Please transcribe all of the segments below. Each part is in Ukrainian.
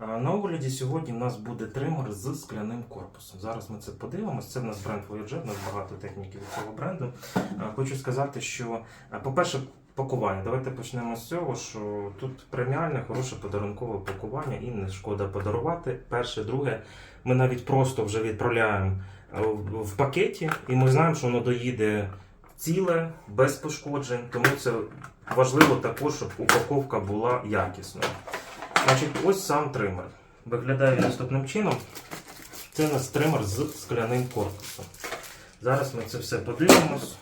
На огляді сьогодні в нас буде тример з скляним корпусом. Зараз ми це подивимося. Це в нас бренд Voyager, у нас багато техніки від цього бренду. Хочу сказати, що, по-перше, пакування. Давайте почнемо з цього, що тут преміальне, хороше подарункове пакування і не шкода подарувати. Перше, друге, ми навіть просто вже відправляємо в пакеті, і ми знаємо, що воно доїде ціле, без пошкоджень. Тому це важливо також, щоб упаковка була якісною. Значить, ось сам тример. Виглядає наступним чином. Це у нас тример з скляним корпусом. Зараз ми це все подивимось.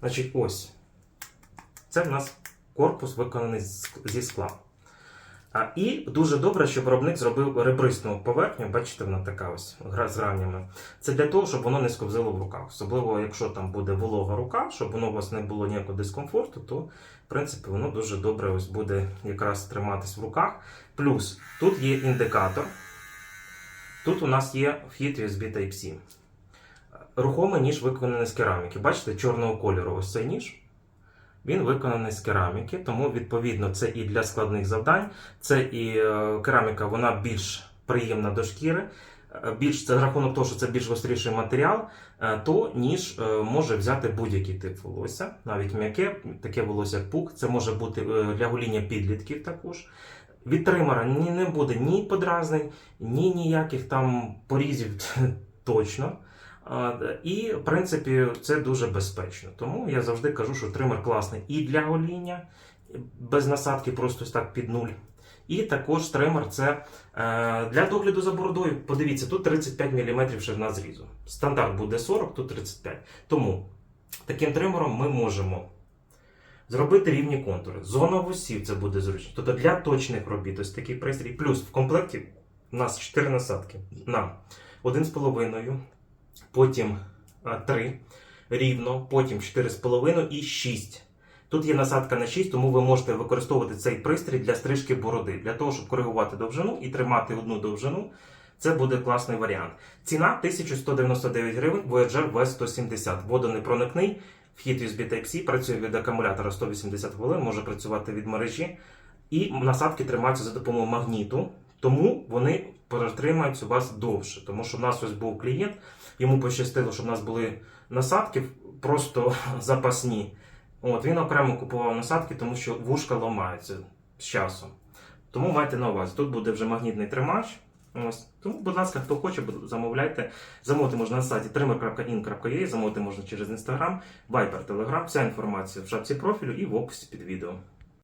Значить, ось. Це в нас корпус виконаний зі скла. А, і дуже добре, що виробник зробив ребристу поверхню. Бачите, вона така ось гра з гранями. Це для того, щоб воно не сковзило в руках. Особливо, якщо там буде волога рука, щоб воно у вас не було ніякого дискомфорту, то в принципі воно дуже добре ось буде якраз триматись в руках. Плюс тут є індикатор. Тут у нас є вхід USB Type-C. Рухомий ніж виконаний з кераміки. Бачите, чорного кольору ось цей ніж. Він виконаний з кераміки, тому відповідно це і для складних завдань, це і е, кераміка, вона більш приємна до шкіри. е, Більш це рахунок того, що це більш гостріший матеріал, е, то ніж може взяти будь-який тип волосся, навіть м'яке, таке волосся як пук. Це може бути для гоління підлітків також. Від тримера не буде ні подразнень, ні ніяких там порізів точно. І, в принципі, це дуже безпечно. Тому я завжди кажу, що тример класний і для гоління, без насадки, просто так під нуль. І також тример це е, для догляду за бородою. Подивіться, тут 35 мм ширина зрізу. Стандарт буде 40, тут 35. Тому таким тримером ми можемо зробити рівні контури. Зона вусів це буде зручно. Тобто для точних робіт ось такий пристрій. Плюс в комплекті у нас 4 насадки на 1,5, потім 3 рівно, потім 4,5 і 6. Тут є насадка на 6, тому ви можете використовувати цей пристрій для стрижки бороди, для того, щоб коригувати довжину і тримати одну довжину. Це буде класний варіант. Ціна 1199 гривень, Voyager V170. Водонепроникний, вхід USB Type-C, працює від акумулятора 180 хвилин, може працювати від мережі. І насадки тримаються за допомогою магніту, тому вони протримаються у вас довше. Тому що в нас ось був клієнт, йому пощастило, що в нас були насадки просто запасні. От, він окремо купував насадки, тому що вушка ламаються з часом. Тому майте на увазі, тут буде вже магнітний тримач. Ось. Тому, будь ласка, хто хоче, замовляйте. Замовити можна на сайті trimmer.in.ua, замовити можна через Instagram, Viber, Telegram. Вся інформація в шапці профілю і в описі під відео.